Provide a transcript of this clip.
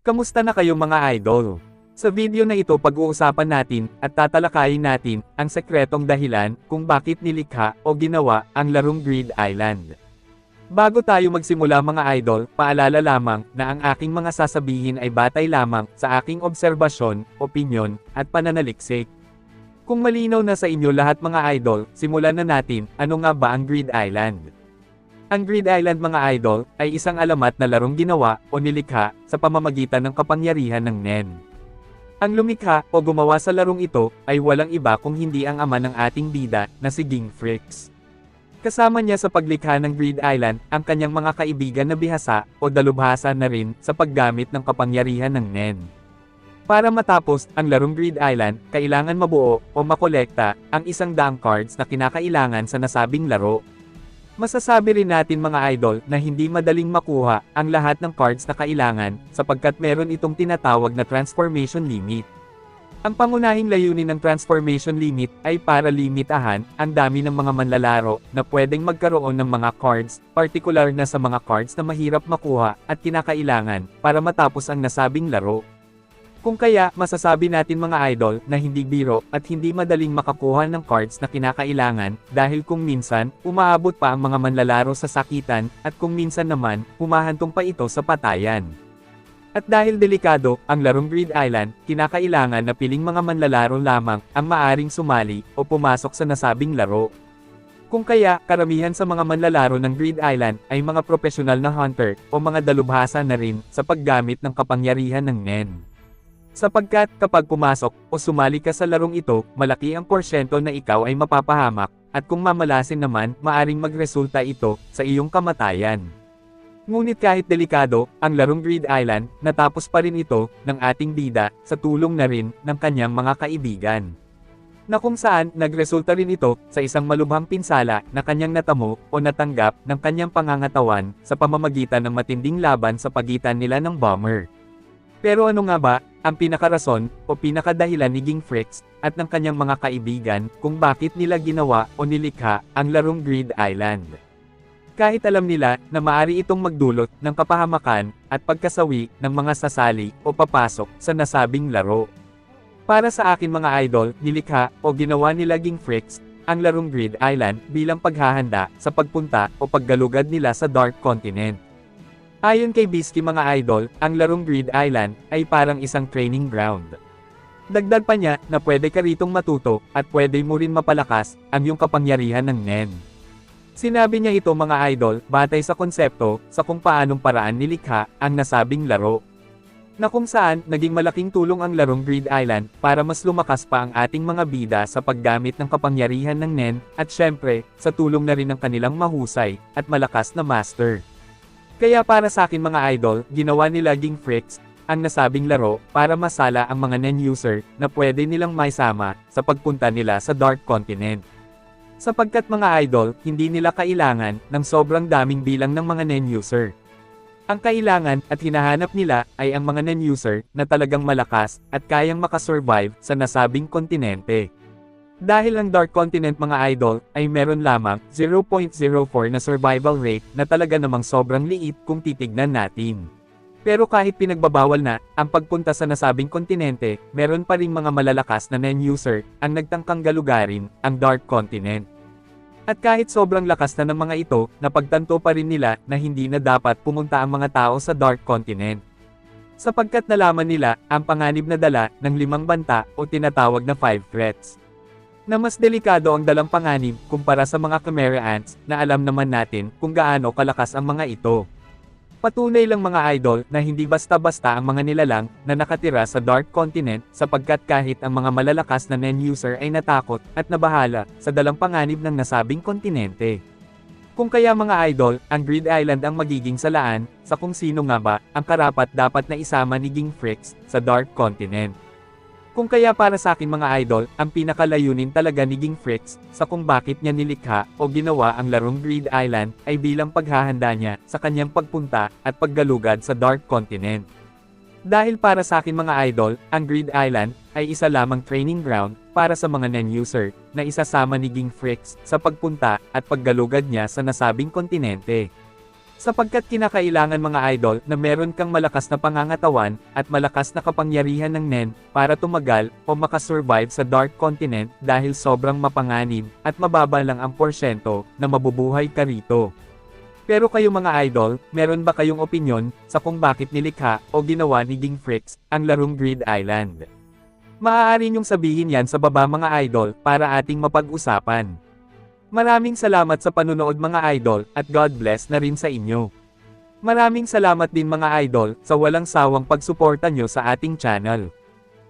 Kamusta na kayo mga idol? Sa video na ito pag-uusapan natin at tatalakayin natin ang sekretong dahilan kung bakit nilikha o ginawa ang larong Grid Island. Bago tayo magsimula mga idol, paalala lamang na ang aking mga sasabihin ay batay lamang sa aking obserbasyon, opinyon, at pananaliksik. Kung malinaw na sa inyo lahat mga idol, simulan na natin, ano nga ba ang Grid Island? Ang Grid Island mga idol, ay isang alamat na larong ginawa o nilikha sa pamamagitan ng kapangyarihan ng NEN. Ang lumikha o gumawa sa larong ito ay walang iba kung hindi ang ama ng ating bida na si Ging Fricks. Kasama niya sa paglikha ng Grid Island ang kanyang mga kaibigan na bihasa o dalubhasa na rin sa paggamit ng kapangyarihan ng NEN. Para matapos ang larong Grid Island, kailangan mabuo o makolekta ang isang daang cards na kinakailangan sa nasabing laro. Masasabi rin natin mga idol na hindi madaling makuha ang lahat ng cards na kailangan sapagkat meron itong tinatawag na transformation limit. Ang pangunahing layunin ng transformation limit ay para limitahan ang dami ng mga manlalaro na pwedeng magkaroon ng mga cards, partikular na sa mga cards na mahirap makuha at kinakailangan para matapos ang nasabing laro. Kung kaya, masasabi natin mga idol na hindi biro at hindi madaling makakuha ng cards na kinakailangan dahil kung minsan, umaabot pa ang mga manlalaro sa sakitan at kung minsan naman, humahantong pa ito sa patayan. At dahil delikado ang larong Grid Island, kinakailangan na piling mga manlalaro lamang ang maaring sumali o pumasok sa nasabing laro. Kung kaya, karamihan sa mga manlalaro ng Grid Island ay mga profesional na hunter o mga dalubhasa na rin sa paggamit ng kapangyarihan ng NEN. Sapagkat kapag pumasok o sumali ka sa larong ito, malaki ang porsyento na ikaw ay mapapahamak, at kung mamalasin naman, maaring magresulta ito sa iyong kamatayan. Ngunit kahit delikado, ang larong Grid Island, natapos pa rin ito ng ating bida sa tulong na rin ng kanyang mga kaibigan. Na kung saan, nagresulta rin ito sa isang malubhang pinsala na kanyang natamo o natanggap ng kanyang pangangatawan sa pamamagitan ng matinding laban sa pagitan nila ng bomber. Pero ano nga ba, ang pinakarason, o pinakadahilan ni Ging Fricks, at ng kanyang mga kaibigan, kung bakit nila ginawa o nilikha ang larong Grid Island. Kahit alam nila na maari itong magdulot ng kapahamakan at pagkasawi ng mga sasali o papasok sa nasabing laro. Para sa akin mga idol, nilikha o ginawa nila Ging Fricks ang larong Grid Island bilang paghahanda sa pagpunta o paggalugad nila sa Dark Continent. Ayon kay Bisky mga idol, ang larong Grid Island ay parang isang training ground. Dagdag pa niya na pwede ka ritong matuto at pwede mo rin mapalakas ang iyong kapangyarihan ng NEN. Sinabi niya ito mga idol batay sa konsepto sa kung paanong paraan nilikha ang nasabing laro. Na kung saan naging malaking tulong ang larong Grid Island para mas lumakas pa ang ating mga bida sa paggamit ng kapangyarihan ng NEN at syempre sa tulong na rin ng kanilang mahusay at malakas na master. Kaya para sa akin mga idol, ginawa nila Ging Fricks, ang nasabing laro, para masala ang mga non-user, na pwede nilang maisama, sa pagpunta nila sa Dark Continent. Sapagkat mga idol, hindi nila kailangan, ng sobrang daming bilang ng mga non-user. Ang kailangan, at hinahanap nila, ay ang mga non-user, na talagang malakas, at kayang makasurvive, sa nasabing kontinente. Dahil ang Dark Continent mga idol, ay meron lamang 0.04 na survival rate na talaga namang sobrang liit kung titignan natin. Pero kahit pinagbabawal na ang pagpunta sa nasabing kontinente, meron pa ring mga malalakas na non-user ang nagtangkang galugarin ang Dark Continent. At kahit sobrang lakas na ng mga ito, napagtanto pa rin nila na hindi na dapat pumunta ang mga tao sa Dark Continent. Sapagkat nalaman nila ang panganib na dala ng limang banta o tinatawag na five threats na mas delikado ang dalang panganib kumpara sa mga Chimera ants na alam naman natin kung gaano kalakas ang mga ito. Patunay lang mga idol na hindi basta-basta ang mga nilalang na nakatira sa Dark Continent sapagkat kahit ang mga malalakas na non-user ay natakot at nabahala sa dalang panganib ng nasabing kontinente. Kung kaya mga idol, ang Grid Island ang magiging salaan sa kung sino nga ba ang karapat dapat na isama ni Ging Fricks sa Dark Continent. Kung kaya para sa akin mga idol, ang pinakalayunin talaga ni Ging Fricks sa kung bakit niya nilikha o ginawa ang larong Grid Island ay bilang paghahanda niya sa kanyang pagpunta at paggalugad sa Dark Continent. Dahil para sa akin mga idol, ang Grid Island ay isa lamang training ground para sa mga non-user na isasama ni Ging Fricks sa pagpunta at paggalugad niya sa nasabing kontinente. Sapagkat kinakailangan mga idol na meron kang malakas na pangangatawan, at malakas na kapangyarihan ng NEN, para tumagal, o makasurvive sa Dark Continent dahil sobrang mapanganib, at mababa lang ang porsyento, na mabubuhay ka rito. Pero kayo mga idol, meron ba kayong opinyon, sa kung bakit nilikha, o ginawa ni Ging Fricks, ang larong Grid Island? Maaari niyong sabihin yan sa baba mga idol, para ating mapag-usapan. Maraming salamat sa panunood mga idol, at God bless na rin sa inyo. Maraming salamat din mga idol, sa walang sawang pagsuporta nyo sa ating channel.